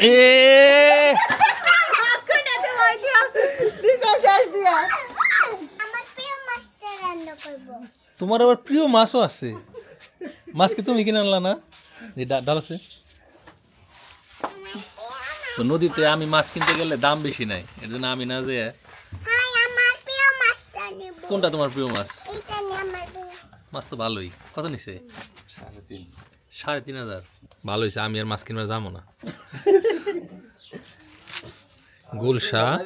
এ তোমার আবার প্রিয় মাছও আছে। মাছ কি তুমি কিনে আনলা না? ডাল আছে। তো নদীতে আমি মাছ কিনতে গেলে দাম বেশি নাই। এর জন্য আমি না যে কোনটা তোমার প্রিয় মাছ? মাছ তো ভালোই। কত নিছে? সাড়ে তিন হাজার। ভালো হয়েছে আমি আর মাছ কিনবার যাব না। গুলশা।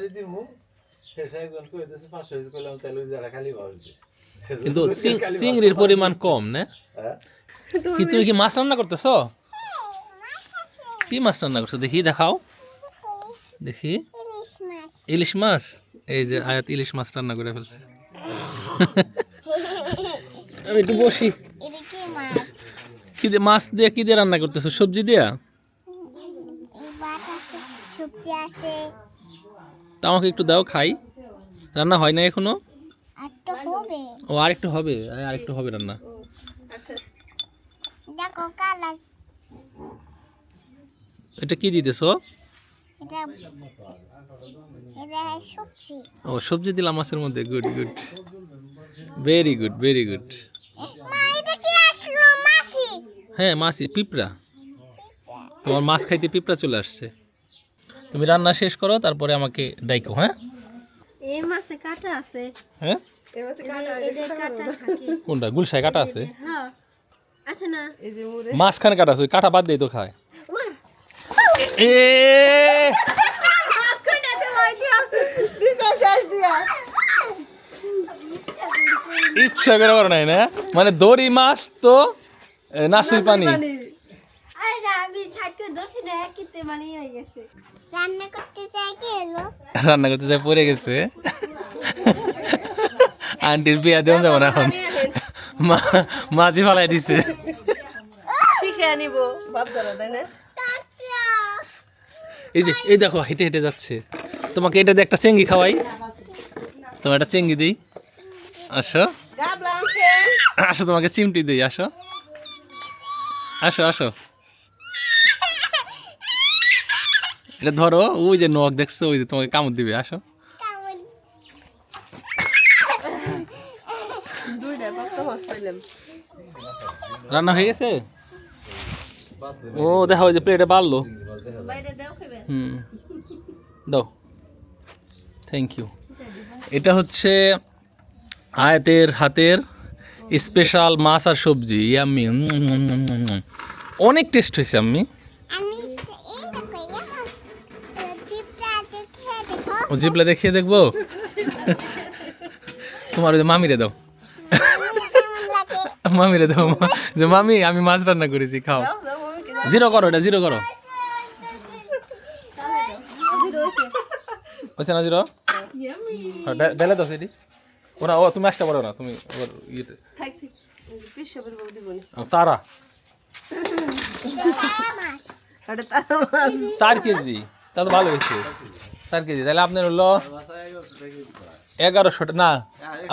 কিন্তু চিং- চিংড়ির পরিমাণ কম না? কি তুমি কি মাছ রান্না করতেছো? কি মাছ রান্না করছ? দেখি দেখাও। দেখি। ইলিশ মাছ। এই যে আয়াত ইলিশ মাছ রান্না করে ফেলছে। আমি একটু বসি। কি দিয়ে মাছ দিয়ে কি দিয়ে রান্না করতেছো? সবজি দিয়া? এই সবজি আছে। তা আমাকে একটু দাও খাই। রান্না হয় না এখনও? আর তো হবে। ও আরেকটু হবে? আরেকটু হবে রান্না। এটা কি দিতেছো? এটা এটা সবজি। ও সবজি দিলাম মাছের মধ্যে। Good good. Very good very good মা এটা কি আসলো মাছি হ্যাঁ মাছি পিঁপড়া। তোমার মাছ খাইতে পিঁপড়া চলে আসছে। তুমি রান্না শেষ করো তারপরে আমাকে ডাইকো হ্যাঁ? এই মাছে কাটা আছে। হ্যাঁ? এই মাছে কাটা কাটা কোনটা? গুলশায় কাটা আছে? হ্যাঁ আছে না? এই যে মুরে কাটা আছে ওই কাটা বাদ দিয়ে তো খায়। এ! মাছ কইটা দে ওই দিয়া দিতে শেষ দিয়া। ইচ্ছা করে করে নাই না? মানে দড়ি মাছ তো এ, নাসুই পানি। রান্না করতে চাই কি হলো রান্না করতে যাই পড়ে গেছে। আন্টির বিয়া দেওয়া যাব না এখন। মা- মাঝি ফালাই দিছে। এই যে এই দেখো হেঁটে হেঁটে যাচ্ছে। তোমাকে এটা দিয়ে একটা চেঙ্গি খাওয়াই। তোমার একটা চেঙ্গি দিই। আসো। আসো তোমাকে চিমটি দিই আসো। আসো আসো। এটা ধরো ওই যে নখ দেখছ ওই যে তোমাকে কামড় দিবে আসো। রান্না হয়ে গেছে? ও দেখা ওই যে প্লেটে বাড়লো। হুম। দাও। থ্যাংক ইউ এটা হচ্ছে আয়াতের হাতের স্পেশাল মাছ আর সবজি। ইয়াম্মি অনেক টেস্ট হয়েছে আমি ও জিপলা দেখিয়ে দেখব? তোমার ওই যে মামিরে দাও। মামিরে দাও যে মামি আমি মাছ রান্না করেছি খাও। যাও যাও আমি জিরো করো এটা জিরো করো। হচ্ছে না জিরো? হ্যাঁ, ডেলে দাও সেটি। ও না ও তুমি আসতে পারো না তুমি ওর তারা তারা মাছ আরে তারা মাছ চার কেজি। তা তো ভালো হয়েছে। চার কেজি। তাহলে আপনার হলো এগারোশো না,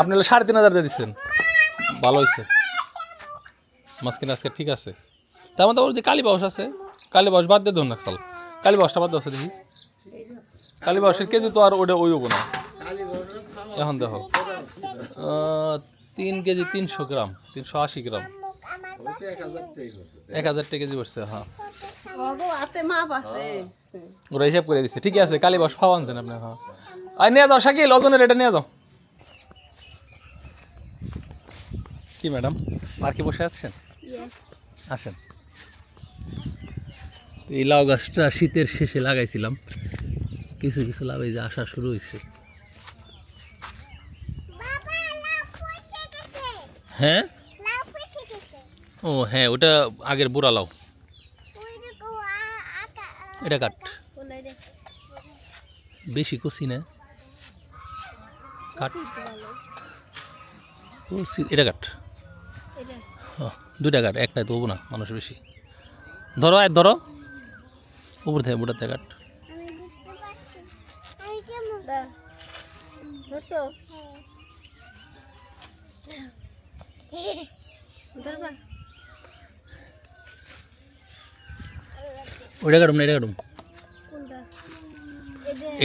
আপনি হলো সাড়ে তিন হাজার দিয়ে দিচ্ছেন। ভালো হয়েছে। মাছ কিনা আজকে ঠিক আছে। তার মধ্যে যে কালী বাউস আছে। কালী বাউস বাদ দিয়ে ধরুন সাল কালী বাউসটা বাদ দেওয়া দেখি। কালী বাউসের কেজি তো আর ওটা ওই না। এখন দেখো। তিন কেজি তিনশো গ্রাম, তিনশো আশি গ্রাম। এক হাজার টাকা কেজি পড়ছে হ্যাঁ। ওরা হিসাব করে দিচ্ছে ঠিক আছে কালী বাস আনছেন আপনি হ্যাঁ। আর নিয়ে যাও শাকিল ওজনের এটা নিয়ে যাও। কি ম্যাডাম আর কি বসে আছেন? আসেন। এই লাউ গাছটা শীতের শেষে লাগাইছিলাম। কিছু কিছু লাউ এই যে আসা শুরু হয়েছে হ্যাঁ? ও হ্যাঁ ওটা আগের বুড়া লাউ এটা কাট বেশি কষি না। কাট ও এটা কাট এটা ও, দুইটা কাট একটাই তো না মানুষ বেশি। ধরো আর ধরো। উপর থেকে বুড়াতে কাট আমি বুঝতে পারছি আমি কেমন দা ধরছো? ধরবা। ওইটা কাটুম না এটা কাটুম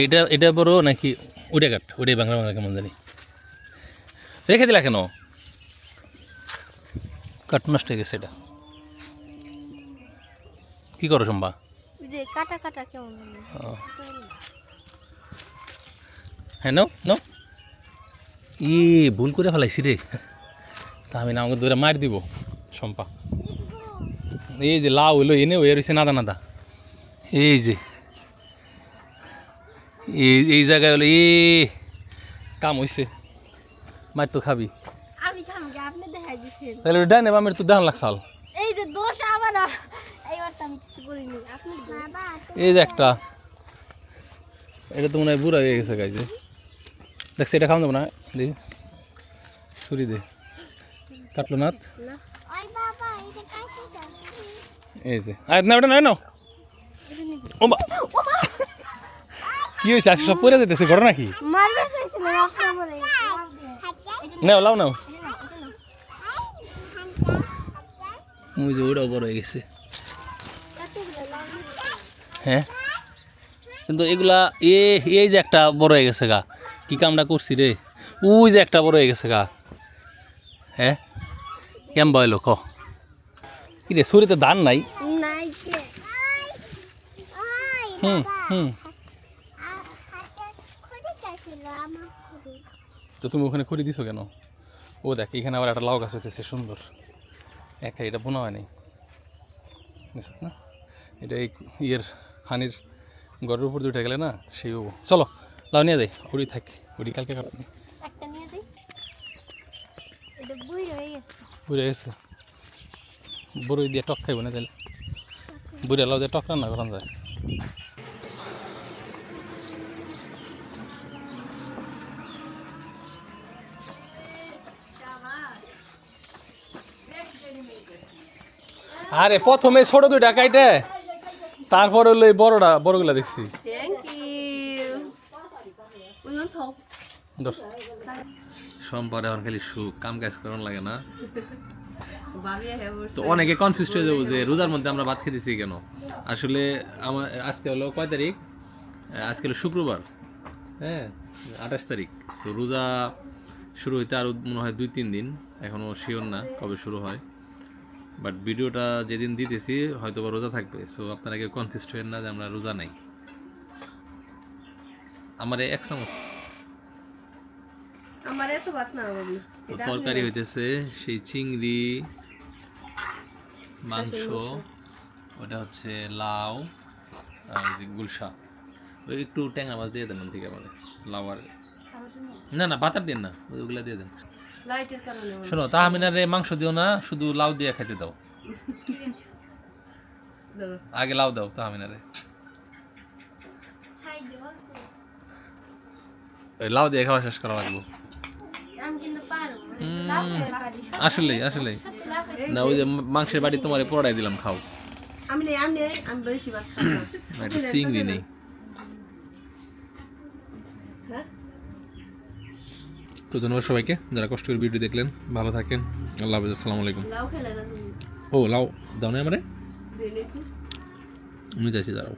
এইটা এটা বড় নাকি ওইটা কাট ওইটাই বাংলা বাংলা কেমন জানি। রেখে দিলা কেন? কাট নষ্ট হয়ে গেছে এটা। কি করো সম্বা কাটা কাটা কেমন হ্যাঁ নাও নাও। ই ভুল করে ফেলাইছি রে। তা আমি না আমাকে ধরে মার দিব সম্পা এই যে লাউ হইল এনে হয়ে রয়েছে নাদা নাদা। এই যে। এই এই জায়গায় হলো এ কাম হইছে। মার তো খাবি। আমি খামকে আপনি দেখাই তাহলে বামের তো দেখান লাগছাল এই যে দোষ আমার এই যে একটা। এটা তো মনে হয় বুড়া হয়ে গেছে গাইছে দেখছি এটা খাওয়া যাব না। দেখি ছুরি দে। কাটলো না। যাচ্ছে। এই যে। আয় না ওটা নয় নাও ও মা কি হয়েছে? আজকে সব পরে যেতেছে ঘটনা কি আপনার বলে নাও। ওই যে ওটাও বড় হয়ে গেছে। হ্যাঁ? কিন্তু এগুলা এ, এই যে একটা বড় হয়ে গেছে গা। কি কামটা করছি রে? ওই যে একটা বড় হয়ে গেছে গা। হ্যাঁ? কেম বয়লো ক? কি রে শরীরে ধান নাই নাই কে ওই হুম হুম। খুঁড়ে খুঁড়ে তো তুমি ওখানে করে দিছো কেন? ও দেখ এখানে আবার একটা লাউ গাছ হইতেছে সুন্দর। একা এটা বোনা হয়নি। না? এটা এই ইয়ের হানির ঘরের উপর দিয়ে উঠে গেলে না সেই হব চলো লাউ নিয়ে যাই উড়ি থাক উড়ি কালকে কাটবো। একটা নিয়ে দিই এটা বুই গেছে। বুড়ে গেছে? বড়ই দিয়ে টক খাইব না তাহলে? বুড়ে লাউ দিয়ে টক রান্না করান যায়? আরে প্রথমে ছোট দুইটা কাইটে তারপর হলো এই বড়টা বড়গুলা দেখছি। সম্পদ এখন খালি সুখ কাম কাজ করার লাগে না। তো অনেকে কনফিউজ হয়ে যাব যে রোজার মধ্যে আমরা ভাত খেতেছি কেন? আসলে আমার আজকে হলো কয় তারিখ? আজকে হলো শুক্রবার হ্যাঁ আঠাশ তারিখ। তো রোজা শুরু হইতে আরও মনে হয় দুই তিন দিন এখনও শিওর না কবে শুরু হয়। বাট ভিডিওটা যেদিন দিতেছি হয়তো বা রোজা থাকবে। সো আপনারা কেউ কনফিউজ হবেন না যে আমরা রোজা নাই। আমার এক চামচ। আমার এত ভাত না তো তরকারি হইতেছে সেই চিংড়ি মাংস ওটা হচ্ছে লাউ আর গুলশা ওই একটু ট্যাংরা মাছ দিয়ে দেন ঠিক আমাদের লাউ আর না না বাতার দিন না ওইগুলো দিয়ে দেন। শোনো তাহমিনারে মাংস দিও না শুধু লাউ দিয়ে খেতে দাও। আগে লাউ দাও তাহমিনারে খাই ওই লাউ দিয়ে খাওয়া শেষ করা লাগবো। আসলেই আসলেই। না ওই যে মাংসের বাড়ি তোমার পড়াই দিলাম খাও। আমি নেই আমি নেই আমি বেশি ভাত খাব না। চিংড়ি নেই। তো ধন্যবাদ সবাইকে। যারা কষ্ট করে ভিডিও দেখলেন ভালো থাকেন। আল্লাহ হাফিজ আসসালামু আলাইকুম। ও লাও দাও না আমারে। আমি যাচ্ছি দাঁড়াও।